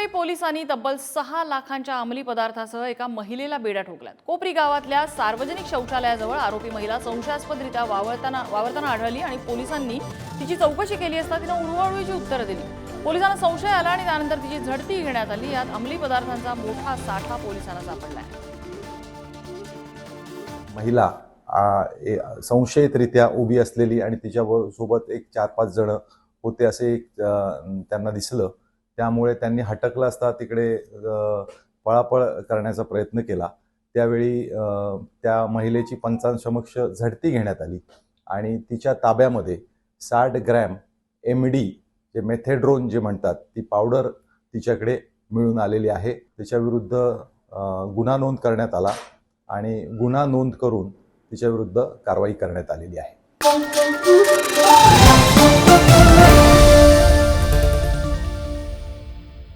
मुंबई पोलिसांनी तब्बल सहा लाखांच्या अंमली पदार्थासह एका महिलेला बेड्या ठोकल्यात. कोपरी गावातल्या सार्वजनिक शौचालयाजवळ आरोपी महिला संशयास्पदरित्या वावरताना वावरताना आढळली आणि पोलिसांनी तिची चौकशी केली असता तिनं उडवाउडवीची उत्तरं दिली. पोलिसांना संशय आला आणि त्यानंतर तिची झडती घेण्यात आली. यात अंमली पदार्थांचा मोठा साठा पोलिसांना सापडला आहे. महिला संशयितरित्या उभी असलेली आणि तिच्या सोबत एक चार पाच जण होते असे एक त्यांना दिसलं. त्यामुळे त्यांनी हटकलं असता तिकडे पळापळ करण्याचा प्रयत्न केला. त्यावेळी त्या महिलेची पंचांसमक्ष झडती घेण्यात आली आणि तिच्या ताब्यामध्ये साठ ग्रॅम एम डी जे मेथेड्रोन जे म्हणतात ती पावडर तिच्याकडे मिळून आलेली आहे. तिच्याविरुद्ध गुन्हा नोंद करण्यात आला आणि गुन्हा नोंद करून तिच्याविरुद्ध कारवाई करण्यात आलेली आहे.